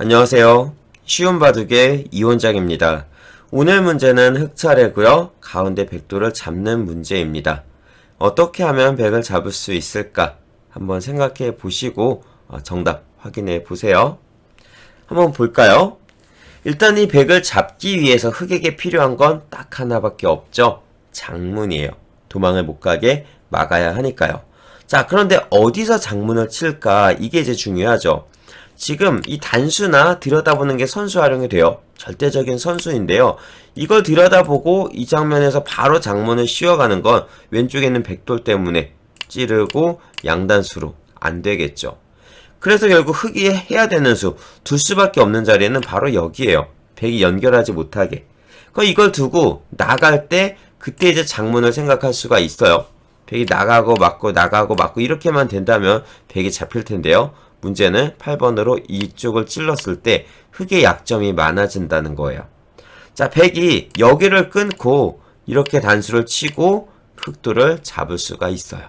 안녕하세요. 쉬운 바둑의 이원장입니다. 오늘 문제는 흑차례고요. 가운데 백도를 잡는 문제입니다. 어떻게 하면 백을 잡을 수 있을까? 한번 생각해 보시고 어, 정답 확인해 보세요. 한번 볼까요? 일단 이 백을 잡기 위해서 흑에게 필요한 건 딱 하나밖에 없죠. 장문이에요. 도망을 못 가게 막아야 하니까요. 자, 그런데 어디서 장문을 칠까? 이게 이제 중요하죠. 지금 이 단수나 들여다보는 게 선수 활용이 돼요. 절대적인 선수인데요. 이걸 들여다보고 이 장면에서 바로 장문을 씌워가는 건 왼쪽에 있는 백돌 때문에 찌르고 양단수로 안 되겠죠. 그래서 결국 흑이 해야 되는 수, 둘 수밖에 없는 자리는 바로 여기에요. 백이 연결하지 못하게. 그 이걸 두고 나갈 때 그때 이제 장문을 생각할 수가 있어요. 백이 나가고 맞고 나가고 맞고 이렇게만 된다면 백이 잡힐 텐데요. 문제는 8번으로 이쪽을 찔렀을 때 흑의 약점이 많아진다는 거예요. 자, 백이 여기를 끊고 이렇게 단수를 치고 흑도를 잡을 수가 있어요.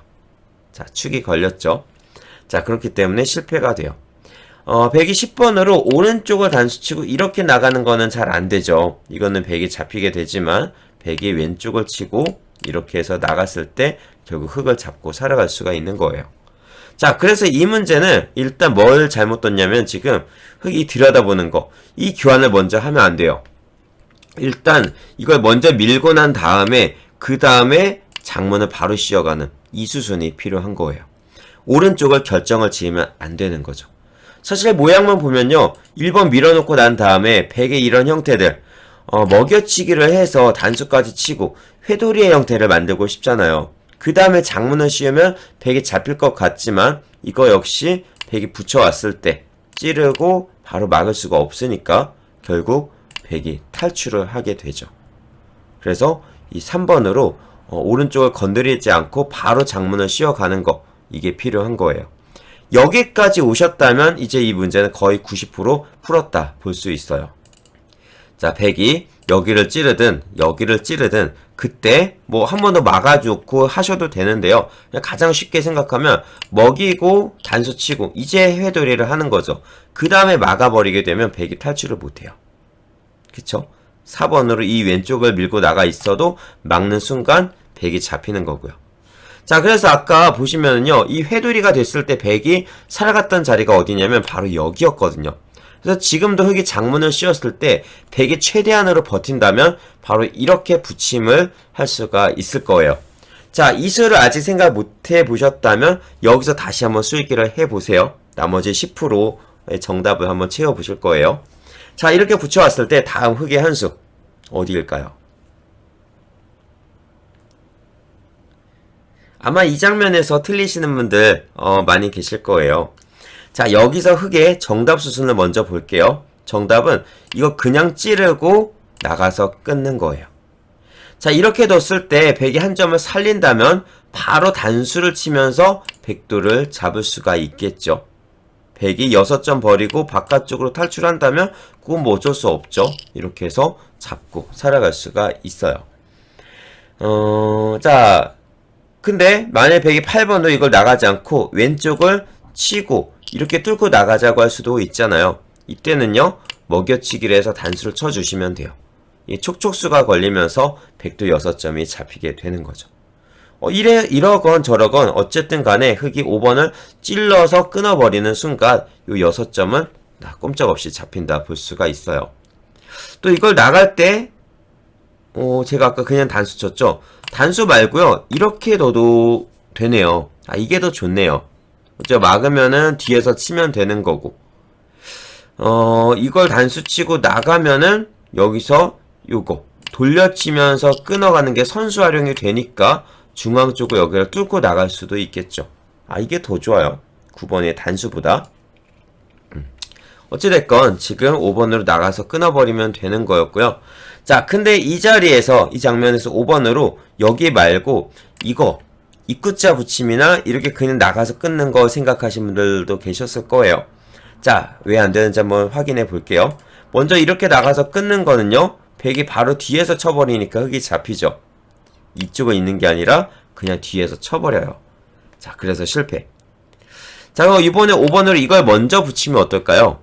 자, 축이 걸렸죠. 자, 그렇기 때문에 실패가 돼요. 어, 백이 10번으로 오른쪽을 단수치고 이렇게 나가는 거는 잘 안 되죠. 이거는 백이 잡히게 되지만 백이 왼쪽을 치고 이렇게 해서 나갔을 때 결국 흑을 잡고 살아갈 수가 있는 거예요. 자, 그래서 이 문제는 일단 뭘 잘못 뒀냐면 지금 흑이 들여다보는 거. 이 교환을 먼저 하면 안 돼요. 일단 이걸 먼저 밀고 난 다음에 그 다음에 장문을 바로 씌워가는 이 수순이 필요한 거예요. 오른쪽을 결정을 지으면 안 되는 거죠. 사실 모양만 보면요. 1번 밀어놓고 난 다음에 백의 이런 형태들 어, 먹여치기를 해서 단수까지 치고 회돌이의 형태를 만들고 싶잖아요. 그 다음에 장문을 씌우면 백이 잡힐 것 같지만 이거 역시 백이 붙여왔을 때 찌르고 바로 막을 수가 없으니까 결국 백이 탈출을 하게 되죠. 그래서 이 3번으로 어, 오른쪽을 건드리지 않고 바로 장문을 씌워가는 거 이게 필요한 거예요. 여기까지 오셨다면 이제 이 문제는 거의 90% 풀었다 볼 수 있어요. 자, 백이 여기를 찌르든 여기를 찌르든 그때 뭐 한 번 더 막아주고 하셔도 되는데요. 가장 쉽게 생각하면 먹이고 단수 치고 이제 회돌이를 하는 거죠. 그 다음에 막아버리게 되면 백이 탈출을 못해요. 그쵸? 4번으로 이 왼쪽을 밀고 나가 있어도 막는 순간 백이 잡히는 거고요. 자, 그래서 아까 보시면은요, 이 회돌이가 됐을 때 백이 살아갔던 자리가 어디냐면 바로 여기였거든요. 그래서 지금도 흑이 장문을 씌웠을 때 백이 최대한으로 버틴다면 바로 이렇게 붙임을 할 수가 있을 거예요. 자, 이 수를 아직 생각 못 해보셨다면 여기서 다시 한번 수익기를 해보세요. 나머지 10%의 정답을 한번 채워보실 거예요. 자, 이렇게 붙여왔을 때 다음 흑의 한 수 어디일까요? 아마 이 장면에서 틀리시는 분들 어, 많이 계실 거예요. 자, 여기서 흑의 정답 수순을 먼저 볼게요. 정답은 이거 그냥 찌르고 나가서 끊는 거예요. 자, 이렇게 뒀을 때 백이 한 점을 살린다면 바로 단수를 치면서 백도를 잡을 수가 있겠죠. 백이 6점 버리고 바깥쪽으로 탈출한다면 그건 뭐 어쩔 수 없죠. 이렇게 해서 잡고 살아갈 수가 있어요. 어, 자, 근데 만약 백이 8번도 이걸 나가지 않고 왼쪽을 치고 이렇게 뚫고 나가자고 할 수도 있잖아요. 이때는요, 먹여치기를 해서 단수를 쳐주시면 돼요. 이 촉촉수가 걸리면서 백도 6점이 잡히게 되는 거죠. 어, 이래, 이러건 저러건 어쨌든 간에 흑이 5번을 찔러서 끊어버리는 순간 요 6점은 꼼짝없이 잡힌다 볼 수가 있어요. 또 이걸 나갈 때, 어, 제가 아까 그냥 단수 쳤죠? 단수 말고요 이렇게 넣어도 되네요. 아, 이게 더 좋네요. 어째 막으면은 뒤에서 치면 되는 거고. 어, 이걸 단수 치고 나가면은 여기서 요거 돌려치면서 끊어가는 게 선수 활용이 되니까 중앙 쪽으로 여기를 뚫고 나갈 수도 있겠죠. 아, 이게 더 좋아요. 9번의 단수보다. 음. 어찌됐건 지금 5번으로 나가서 끊어버리면 되는 거였고요. 자, 근데 이 자리에서 이 장면에서 5번으로 여기 말고 이거 입구자 붙임이나 이렇게 그냥 나가서 끊는 거 생각하신 분들도 계셨을 거예요. 자, 왜 안 되는지 한번 확인해 볼게요. 먼저 이렇게 나가서 끊는 거는요. 백이 바로 뒤에서 쳐버리니까 흙이 잡히죠. 이쪽에 있는 게 아니라 그냥 뒤에서 쳐버려요. 자, 그래서 실패. 자, 그럼 이번에 5번으로 이걸 먼저 붙이면 어떨까요?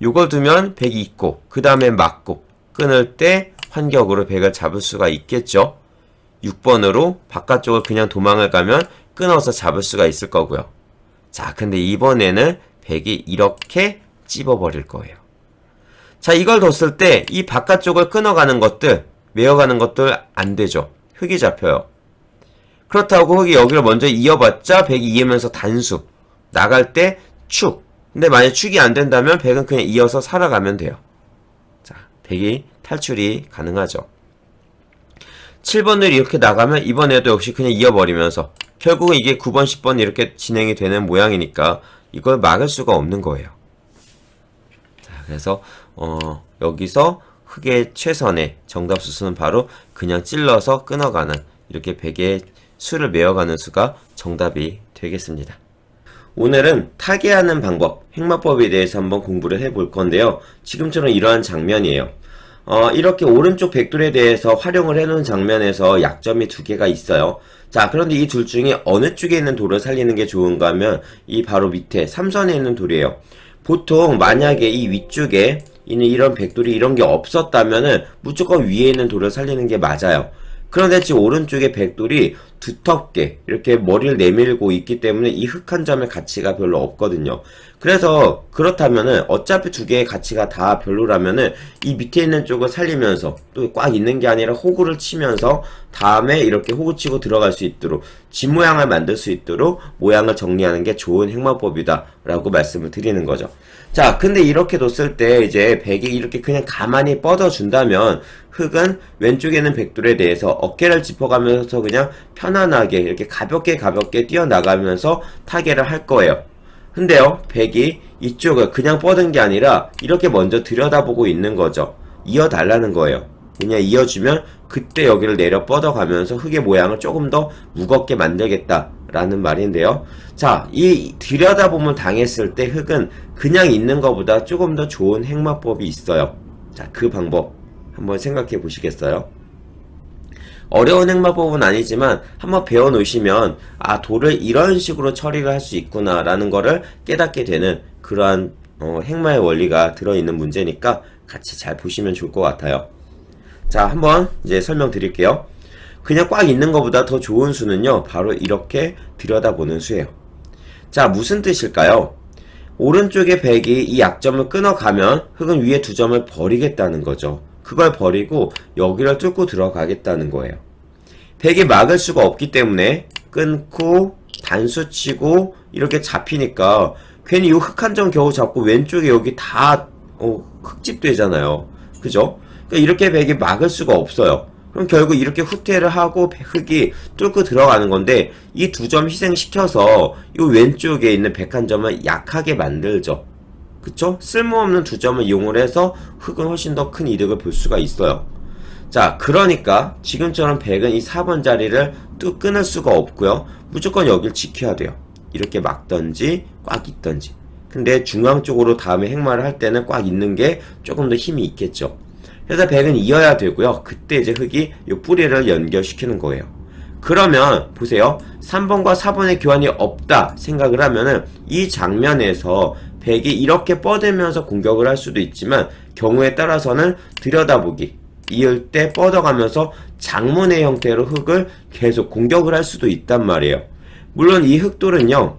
요걸 두면 백이 있고 그 다음에 맞고 끊을 때 환격으로 백을 잡을 수가 있겠죠. 6번으로 바깥쪽을 그냥 도망을 가면 끊어서 잡을 수가 있을 거고요. 자, 근데 이번에는 백이 이렇게 찝어버릴 거예요. 자, 이걸 뒀을 때 이 바깥쪽을 끊어가는 것들, 메어가는 것들 안 되죠. 흙이 잡혀요. 그렇다고 흙이 여기를 먼저 이어봤자 백이 이으면서 단수. 나갈 때 축. 근데 만약 축이 안 된다면 백은 그냥 이어서 살아가면 돼요. 자, 백이 탈출이 가능하죠. 7번을 이렇게 나가면 이번에도 역시 그냥 이어버리면서 결국은 이게 9번, 10번 이렇게 진행이 되는 모양이니까 이걸 막을 수가 없는 거예요. 자, 그래서 어, 여기서 흙의 최선의 정답 수수는 바로 그냥 찔러서 끊어가는 이렇게 베개에 수를 메어가는 수가 정답이 되겠습니다. 오늘은 타개하는 방법, 행마법에 대해서 한번 공부를 해볼 건데요. 지금처럼 이러한 장면이에요. 어, 이렇게 오른쪽 백돌에 대해서 활용을 해놓은 장면에서 약점이 두 개가 있어요. 자, 그런데 이 둘 중에 어느 쪽에 있는 돌을 살리는 게 좋은가 하면 이 바로 밑에 삼선에 있는 돌이에요. 보통 만약에 이 위쪽에 있는 이런 백돌이 이런 게 없었다면은 무조건 위에 있는 돌을 살리는 게 맞아요. 그런데 지금 오른쪽에 백돌이 두텁게 이렇게 머리를 내밀고 있기 때문에 이흙한 점의 가치가 별로 없거든요. 그래서 그렇다면은 어차피 두 개의 가치가 다 별로라면은 이 밑에 있는 쪽을 살리면서 또 꽉 있는 게 아니라 호구를 치면서 다음에 이렇게 호구 치고 들어갈 수 있도록 집 모양을 만들 수 있도록 모양을 정리하는 게 좋은 행마법이다 라고 말씀을 드리는 거죠. 자, 근데 이렇게 뒀을 때 이제 백이 이렇게 그냥 가만히 뻗어준다면 흙은 왼쪽에는 백돌에 대해서 어깨를 짚어가면서 그냥 편 안하게 이렇게 가볍게 가볍게 뛰어나가면서 타개를 할 거예요. 근데요, 백이 이쪽을 그냥 뻗은 게 아니라 이렇게 먼저 들여다보고 있는 거죠. 이어달라는 거예요. 그냥 이어주면 그때 여기를 내려 뻗어가면서 흙의 모양을 조금 더 무겁게 만들겠다라는 말인데요. 자, 이 들여다보면 당했을 때 흙은 그냥 있는 것보다 조금 더 좋은 행마법이 있어요. 자, 그 방법 한번 생각해 보시겠어요? 어려운 행마법은 아니지만 한번 배워 놓으시면 아 돌을 이런 식으로 처리를 할 수 있구나 라는 거를 깨닫게 되는 그러한 어, 행마의 원리가 들어있는 문제니까 같이 잘 보시면 좋을 것 같아요. 자 한번 이제 설명드릴게요. 그냥 꽉 있는 것보다 더 좋은 수는요 바로 이렇게 들여다보는 수예요. 자 무슨 뜻일까요? 오른쪽의 백이 이 약점을 끊어가면 흙은 위에 두 점을 버리겠다는 거죠 그걸 버리고 여기를 뚫고 들어가겠다는 거예요. 백이 막을 수가 없기 때문에 끊고 단수 치고 이렇게 잡히니까 괜히 이흙한점 겨우 잡고 왼쪽에 여기 다 어, 흙집 되잖아요. 그죠? 그러니까 이렇게 백이 막을 수가 없어요. 그럼 결국 이렇게 후퇴를 하고 흙이 뚫고 들어가는 건데 이 두 점 희생시켜서 이 왼쪽에 있는 백한 점을 약하게 만들죠. 그쵸? 쓸모없는 두 점을 이용을 해서 흙은 훨씬 더 큰 이득을 볼 수가 있어요. 자, 그러니까 지금처럼 100은 이 4번 자리를 뚝 끊을 수가 없고요. 무조건 여길 지켜야 돼요. 이렇게 막던지 꽉 있던지. 근데 중앙 쪽으로 다음에 행마를 할 때는 꽉 있는 게 조금 더 힘이 있겠죠. 그래서 100은 이어야 되고요. 그때 이제 흙이 이 뿌리를 연결시키는 거예요. 그러면 보세요. 3번과 4번의 교환이 없다 생각을 하면은 이 장면에서 백이 이렇게 뻗으면서 공격을 할 수도 있지만 경우에 따라서는 들여다보기 이을 때 뻗어가면서 장문의 형태로 흙을 계속 공격을 할 수도 있단 말이에요. 물론 이 흙돌은요.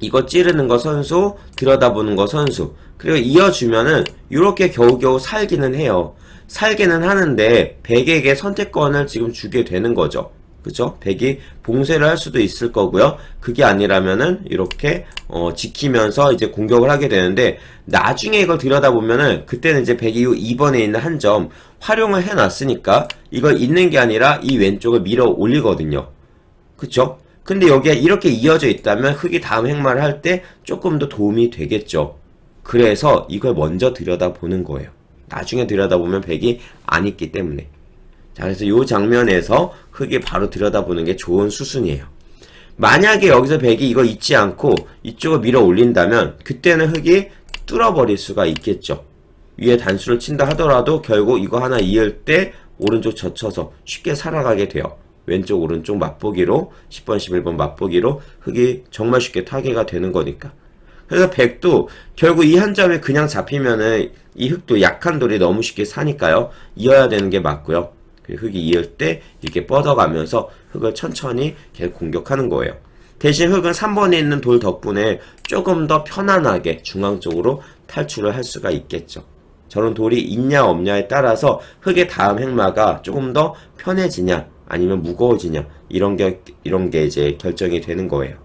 이거 찌르는 거 선수, 들여다보는 거 선수. 그리고 이어주면은 이렇게 겨우겨우 살기는 해요. 살기는 하는데 백에게 선택권을 지금 주게 되는 거죠. 그죠? 백이 봉쇄를 할 수도 있을 거고요. 그게 아니라면은 이렇게 어, 지키면서 이제 공격을 하게 되는데 나중에 이걸 들여다보면은 그때는 이제 백이 2번에 있는 한 점 활용을 해놨으니까 이걸 있는 게 아니라 이 왼쪽을 밀어 올리거든요. 그쵸? 근데 여기가 이렇게 이어져 있다면 흙이 다음 행마를 할 때 조금 더 도움이 되겠죠. 그래서 이걸 먼저 들여다보는 거예요. 나중에 들여다보면 백이 안 있기 때문에. 자, 그래서 이 장면에서 흙이 바로 들여다보는 게 좋은 수순이에요. 만약에 여기서 백이 이거 잊지 않고 이쪽을 밀어 올린다면 그때는 흙이 뚫어버릴 수가 있겠죠. 위에 단수를 친다 하더라도 결국 이거 하나 이을 때 오른쪽 젖혀서 쉽게 살아가게 돼요. 왼쪽 오른쪽 맛보기로 10번 11번 맛보기로 흙이 정말 쉽게 타개가 되는 거니까. 그래서 백도 결국 이 한 점이 그냥 잡히면은 이 흙도 약한 돌이 너무 쉽게 사니까요. 이어야 되는 게 맞고요. 그 흙이 이을 때 이렇게 뻗어가면서 흙을 천천히 계속 공격하는 거예요. 대신 흙은 3번에 있는 돌 덕분에 조금 더 편안하게 중앙 쪽으로 탈출을 할 수가 있겠죠. 저런 돌이 있냐 없냐에 따라서 흙의 다음 행마가 조금 더 편해지냐 아니면 무거워지냐 이런 게 이런 게 이제 결정이 되는 거예요.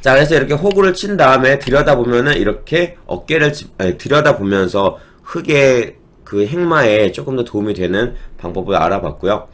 자, 그래서 이렇게 호구를 친 다음에 들여다보면은 이렇게 어깨를 들여다보면서 흙의 그 행마에 조금 더 도움이 되는 방법을 알아봤고요.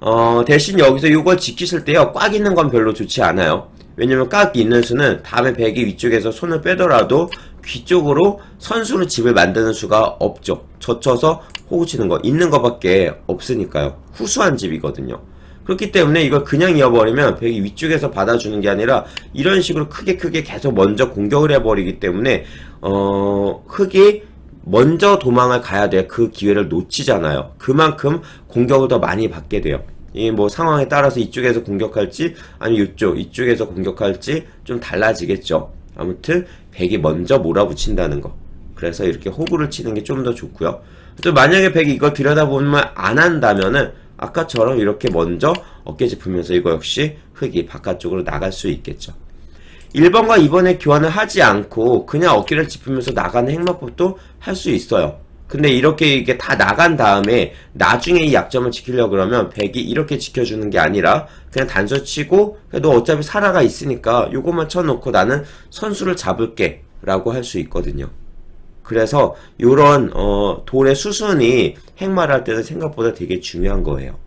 어, 대신 여기서 이걸 지키실 때요, 꽉 있는 건 별로 좋지 않아요. 왜냐면 꽉 있는 수는 다음에 베개 위쪽에서 손을 빼더라도 귀 쪽으로 선수로 집을 만드는 수가 없죠. 젖혀서 호구 치는 거, 있는 거밖에 없으니까요. 후수한 집이거든요. 그렇기 때문에 이걸 그냥 이어버리면 벽이 위쪽에서 받아주는 게 아니라 이런 식으로 크게 크게 계속 먼저 공격을 해버리기 때문에 어 흙이 먼저 도망을 가야 돼. 그 기회를 놓치잖아요. 그만큼 공격을 더 많이 받게 돼요. 이 뭐 상황에 따라서 이쪽에서 공격할지 아니면 이쪽 이쪽에서 공격할지 좀 달라지겠죠. 아무튼 백이 먼저 몰아붙인다는 거. 그래서 이렇게 호구를 치는 게 좀 더 좋고요. 또 만약에 백이 이걸 들여다보면 안 한다면은 아까처럼 이렇게 먼저 어깨 짚으면서 이거 역시 흙이 바깥쪽으로 나갈 수 있겠죠. 1번과 2번의 교환을 하지 않고 그냥 어깨를 짚으면서 나가는 행마법도 할 수 있어요. 근데 이렇게 이게 다 나간 다음에 나중에 이 약점을 지키려고 그러면 백이 이렇게 지켜주는 게 아니라 그냥 단서 치고 너 어차피 살아가 있으니까 요것만 쳐놓고 나는 선수를 잡을게 라고 할 수 있거든요. 그래서 요런 어, 돌의 수순이 행마를 할 때는 생각보다 되게 중요한 거예요.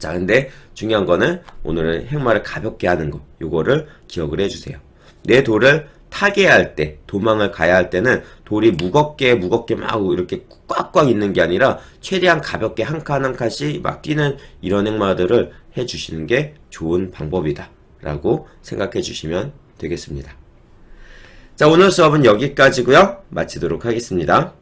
자, 근데 중요한 거는 오늘은 행마를 가볍게 하는 거. 요거를 기억을 해주세요. 내 돌을 타게 할 때, 도망을 가야 할 때는 돌이 무겁게 무겁게 막 이렇게 꽉꽉 있는 게 아니라 최대한 가볍게 한 칸 한 칸씩 막 뛰는 이런 행마들을 해주시는 게 좋은 방법이다. 라고 생각해 주시면 되겠습니다. 자, 오늘 수업은 여기까지고요 마치도록 하겠습니다.